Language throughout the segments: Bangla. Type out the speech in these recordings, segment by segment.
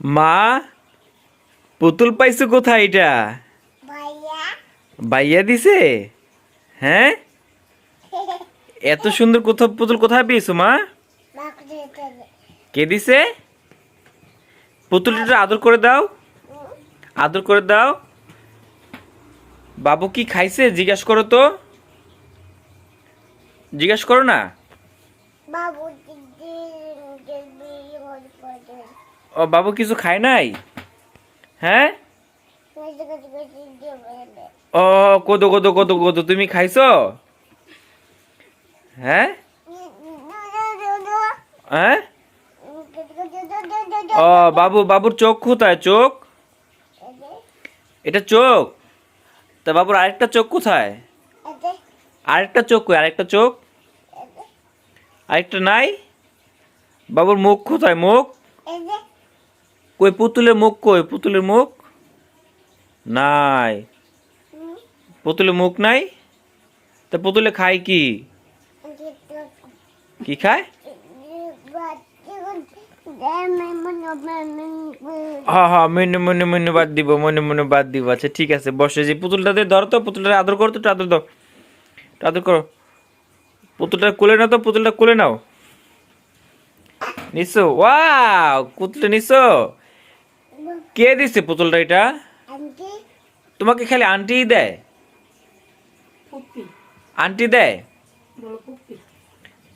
মা পুতুল পাইছো কোথায় এটা? বাইয়া দিছে? হ্যাঁ? এত সুন্দর কোথাও পুতুল কোথায় পেয়েছ মা? কে দিছে? পুতুলটা আদর করে দাও। আদর করে দাও। বাবু কি খাইছে? জিজ্ঞাসা করো তো। জিজ্ঞাসা করো না। বাবু ও, বাবু কিছু খায় নাই? হ্যাঁ? ও, কদো কদো কদো কদো, তুমি খাইছো? হ্যাঁ? হ্যাঁ? ও, বাবু, বাবুর চোখ কোথায়? চোখ? এটা চোখ? তা বাবুর আরেকটা চোখ কোথায়? আরেকটা চোখ কই? আরেকটা চোখ? আরেকটা নাই? বাবুর মুখ কোথায়? মুখ? কই, পুতুলের মুখ কই? পুতুলের মুখ নাই। পুতুলের মুখ নাই? তা পুতুলে খায় কি? কি খায়? হ্যাঁ হ্যাঁ মনে মনে মনে বাদ দিব, মনে মনে বাদ দিব। আচ্ছা ঠিক আছে, বসে যে পুতুলটাতে ধরো তো পুতুলটা আদর করো তো আদর দাও। আদর করো। পুতুলটা কোলে নাও তো, পুতুলটা কোলে নাও। নিছো? ওয়াও, পুতুলটা নিছো? কে দিছে পুতুলটা এটা? তোমাকে খালি আন্টি দেয়? আন্টি দেয়?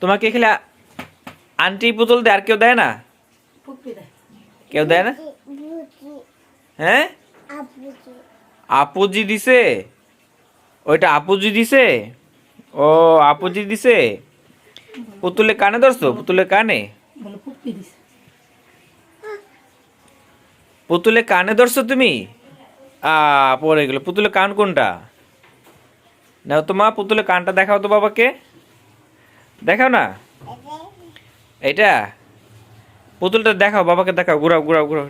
তোমাকে খালি আন্টি পুতুল দেয় আর কেউ দেয় না? কেউ দেয় না? হ্যাঁ? আপুজি দিছে? ওইটা আপুজি দিছে? ও আপুজি দিছে? পুতুলে কানে ধরছো? পুতুলে কানে? পুপ্পি দিছে। পুতুলে কানে ধরছো তুমি? আ, পড়ে গেল। পুতুলে কান কোনটা? নাও তো মা, পুতুলে কানটা দেখাও তো বাবাকে। দেখাও না? এটা পুতুলটা দেখাও, বাবাকে দেখাও। ঘুরাও ঘুরাও ঘুরাও।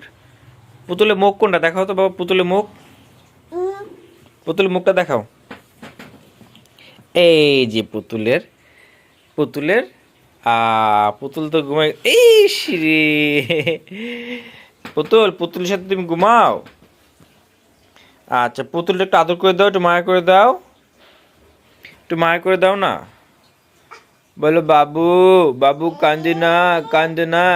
পুতুলের মুখ কোনটা? দেখাও তো বাবা, পুতুলের মুখ। পুতুলের মুখটা দেখাও। এই যে পুতুলের পুতুলের পুতুল তো ঘুমাই এই রে পুতুল, পুতুলের সাথে তুমি ঘুমাও। আচ্ছা পুতুলটা একটু আদর করে দাও, একটু মায়া করে দাও। একটু মায়া করে দাও না। বলো, বাবু বাবু কান্দে না কান্দে না।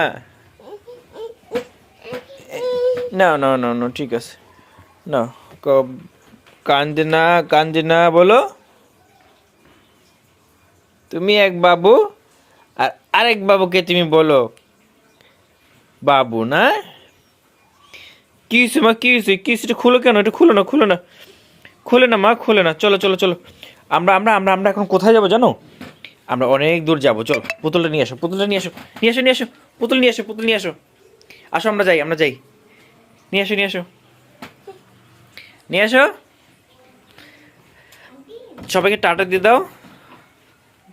না না না না, ঠিক আছে। না কান্দে না কান্দে না, বলো। তুমি এক বাবু, আর আরেক বাবুকে তুমি বলো। বাবু না? কি হয়েছে মা কি হয়েছে কি এটা খুলো কেন? এটা খুলো না খুলো না। খুলে না মা, খুলে না। চলো চলো চলো। আমরা আমরা আমরা আমরা এখন কোথায় যাব জানো? আমরা অনেক দূর যাব। চলো, পুতুলটা নিয়ে আসো, পুতুলটা নিয়ে আসো নিয়ে আসো নিয়ে আসো। পুতুল নিয়ে আসো, পুতুল নিয়ে আসো। আসো, আমরা যাই আমরা যাই। নিয়ে আসো নিয়ে আসো। নিয়ে আসো। সবাইকে টাটা দিয়ে দাও।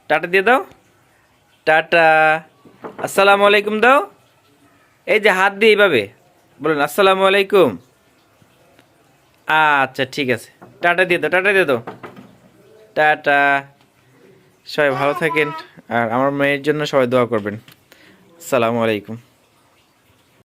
টাটা দিয়ে দাও। টাটা। আসসালামু আলাইকুম দাও। এই যে হাত দিয়ে এইভাবে। বলুন, আসসালামু আলাইকুম। আচ্ছা ঠিক আছে। টাটা দিয়ে দো টাটা দিয়ে দাও। টাটা। সবাই ভালো থাকেন, আর আমার মেয়ের জন্য সবাই দোয়া করবেন। আসসালামু আলাইকুম।